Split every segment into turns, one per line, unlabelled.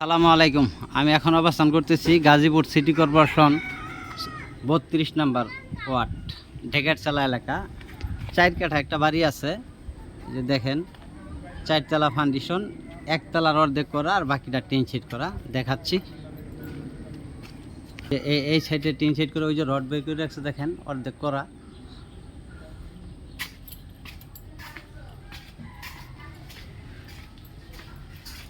সালামু আলাইকুম। আমি এখন অবস্থান করতেছি গাজীপুর সিটি কর্পোরেশন বত্রিশ নাম্বার ওয়ার্ড, ঢেকারচালা এলাকা। চার কাঠা একটা বাড়ি আছে যে দেখেন, চারতলা ফাউন্ডেশন একতলার অর্ধেক করা আর বাকিটা টিন শেড করা, দেখাচ্ছি। এই সাইডে টিন শেড করে ওই যে রড বের করে রাখছে, দেখেন, অর্ধেক করা।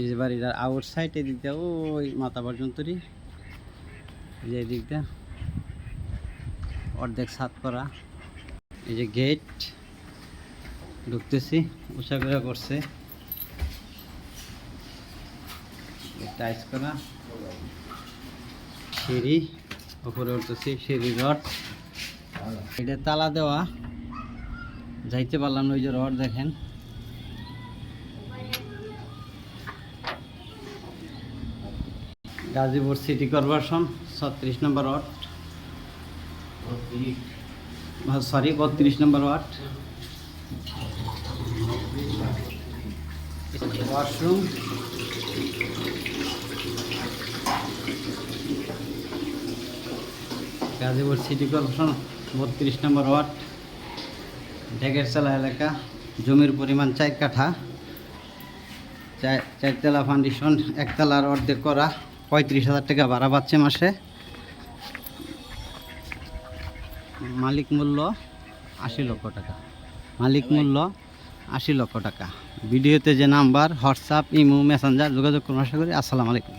এই যে বাড়ির আউট সাইড এদিক দিয়ে ওই মাথা পর্যন্তই এই যে এদিক দিয়ে অর্ধেক সাত করা। এই যে গেট ঢুকতেছি উঁচা করে করছে টাইস করা। সিঁড়ি উপরে উঠতেছি, সিঁড়ি রড। এটা তালা দেওয়া। যাইতে পারলাম ওই যে রড দেখেন। গাজীপুর সিটি কর্পোরেশন, ছত্রিশ নম্বর ওয়ার্ড। সরি বত্রিশ number ward. Washroom. Gazipur city corporation, বত্রিশ নম্বর ওয়ার্ড। ঢেকেরচালা এলাকা, জমির পরিমাণ চার কাঠা। চার- চারতলা ফাউন্ডেশন একতলার অর্ধেক করা। পঁয়ত্রিশ হাজার টাকা ভাড়া পাচ্ছে মাসে। মালিক মূল্য আশি লক্ষ টাকা। মালিক মূল্য আশি লক্ষ টাকা। ভিডিওতে যে নাম্বার, হোয়াটসঅ্যাপ, ইমো, মেসেঞ্জার যোগাযোগ করুন আশা করি। আসসালামু আলাইকুম।